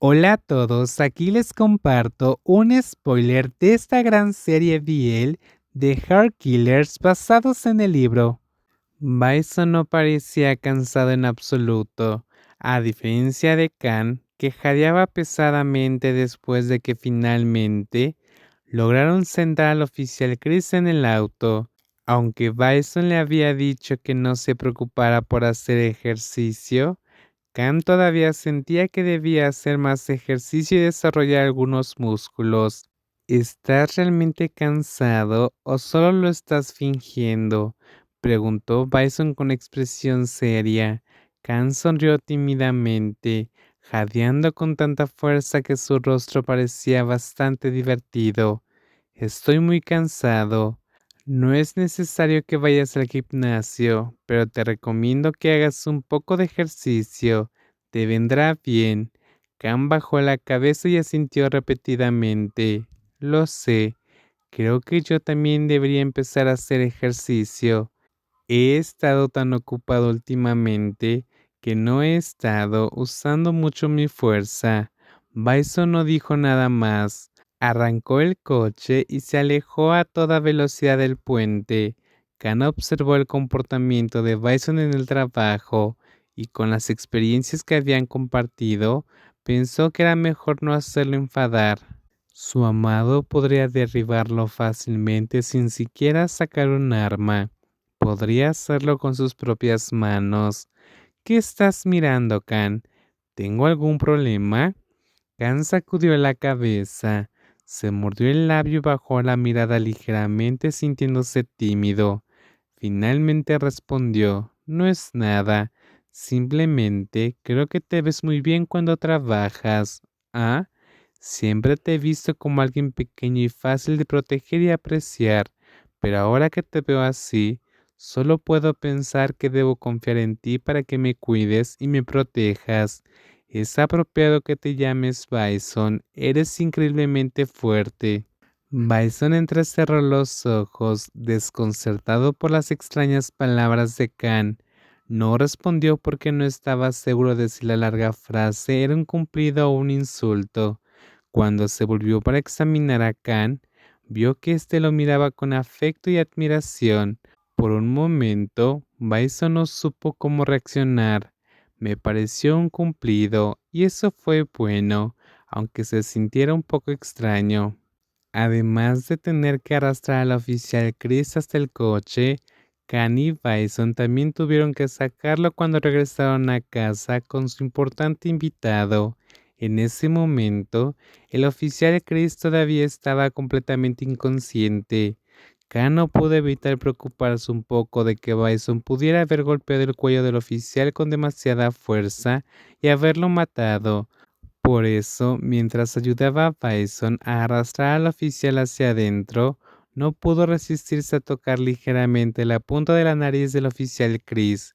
Hola a todos, aquí les comparto un spoiler de esta gran serie BL de Heart Killers basados en el libro. Bison no parecía cansado en absoluto, a diferencia de Khan, que jadeaba pesadamente después de que finalmente lograron sentar al oficial Chris en el auto. Aunque Bison le había dicho que no se preocupara por hacer ejercicio, Khan todavía sentía que debía hacer más ejercicio y desarrollar algunos músculos. ¿Estás realmente cansado o solo lo estás fingiendo? preguntó Bison con expresión seria. Khan sonrió tímidamente, jadeando con tanta fuerza que su rostro parecía bastante divertido. Estoy muy cansado. No es necesario que vayas al gimnasio, pero te recomiendo que hagas un poco de ejercicio. Te vendrá bien. Khan bajó la cabeza y asintió repetidamente. Lo sé. Creo que yo también debería empezar a hacer ejercicio. He estado tan ocupado últimamente que no he estado usando mucho mi fuerza. Bison no dijo nada más. Arrancó el coche y se alejó a toda velocidad del puente. Khan observó el comportamiento de Bison en el trabajo y con las experiencias que habían compartido, pensó que era mejor no hacerlo enfadar. Su amado podría derribarlo fácilmente sin siquiera sacar un arma. Podría hacerlo con sus propias manos. ¿Qué estás mirando, Khan? ¿Tengo algún problema? Khan sacudió la cabeza, se mordió el labio y bajó la mirada ligeramente sintiéndose tímido. Finalmente respondió, no es nada, simplemente creo que te ves muy bien cuando trabajas. Ah, siempre te he visto como alguien pequeño y fácil de proteger y apreciar, pero ahora que te veo así, Solo puedo pensar que debo confiar en ti para que me cuides y me protejas. Es apropiado que te llames Bison. Eres increíblemente fuerte. Bison entrecerró los ojos, desconcertado por las extrañas palabras de Khan. No respondió porque no estaba seguro de si la larga frase era un cumplido o un insulto. Cuando se volvió para examinar a Khan, vio que éste lo miraba con afecto y admiración. Por un momento, Bison no supo cómo reaccionar. Me pareció un cumplido y eso fue bueno, aunque se sintiera un poco extraño. Además de tener que arrastrar al oficial Chris hasta el coche, Khan y Bison también tuvieron que sacarlo cuando regresaron a casa con su importante invitado. En ese momento, el oficial Chris todavía estaba completamente inconsciente. Khan no pudo evitar preocuparse un poco de que Bison pudiera haber golpeado el cuello del oficial con demasiada fuerza y haberlo matado. Por eso, mientras ayudaba a Bison a arrastrar al oficial hacia adentro, no pudo resistirse a tocar ligeramente la punta de la nariz del oficial Chris.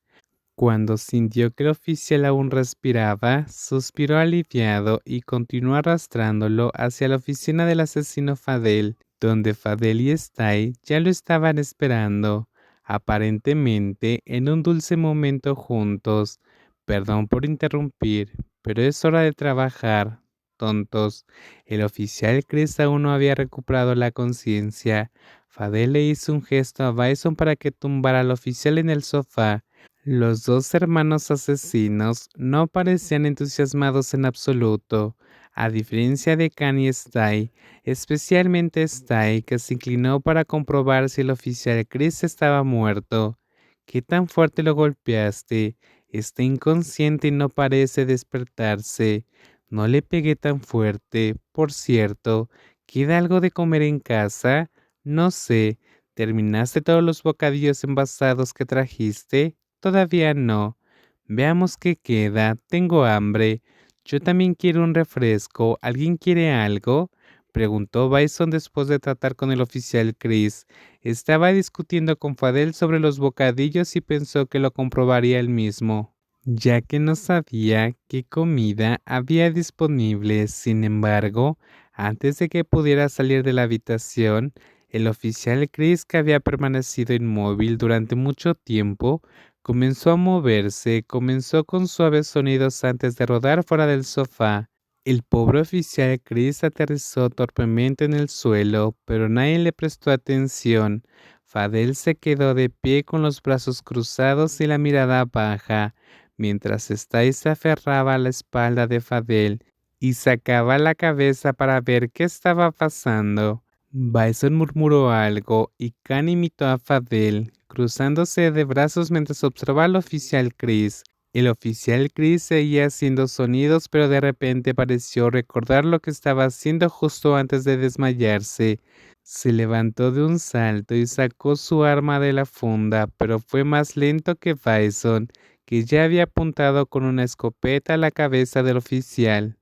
Cuando sintió que el oficial aún respiraba, suspiró aliviado y continuó arrastrándolo hacia la oficina del asesino Fadel donde Fadel y Stay ya lo estaban esperando, aparentemente en un dulce momento juntos. Perdón por interrumpir, pero es hora de trabajar. Tontos. El oficial Chris aún no había recuperado la conciencia. Fadel le hizo un gesto a Bison para que tumbara al oficial en el sofá. Los dos hermanos asesinos no parecían entusiasmados en absoluto. A diferencia de Kanye Stay, especialmente Stay, que se inclinó para comprobar si el oficial Chris estaba muerto. ¿Qué tan fuerte lo golpeaste? Está inconsciente y no parece despertarse. No le pegué tan fuerte. Por cierto, ¿queda algo de comer en casa? No sé. ¿Terminaste todos los bocadillos envasados que trajiste? Todavía no. Veamos qué queda. Tengo hambre. Yo también quiero un refresco. ¿Alguien quiere algo? preguntó Bison después de tratar con el oficial Chris. Estaba discutiendo con Fadel sobre los bocadillos y pensó que lo comprobaría él mismo, ya que no sabía qué comida había disponible. Sin embargo, antes de que pudiera salir de la habitación, el oficial Chris, que había permanecido inmóvil durante mucho tiempo, Comenzó a moverse, comenzó con suaves sonidos antes de rodar fuera del sofá. El pobre oficial Chris aterrizó torpemente en el suelo, pero nadie le prestó atención. Fadel se quedó de pie con los brazos cruzados y la mirada baja, mientras Stai se aferraba a la espalda de Fadel y sacaba la cabeza para ver qué estaba pasando. Bison murmuró algo y Khan imitó a Fadel, cruzándose de brazos mientras observaba al oficial Chris. El oficial Chris seguía haciendo sonidos, pero de repente pareció recordar lo que estaba haciendo justo antes de desmayarse. Se levantó de un salto y sacó su arma de la funda, pero fue más lento que Bison, que ya había apuntado con una escopeta a la cabeza del oficial.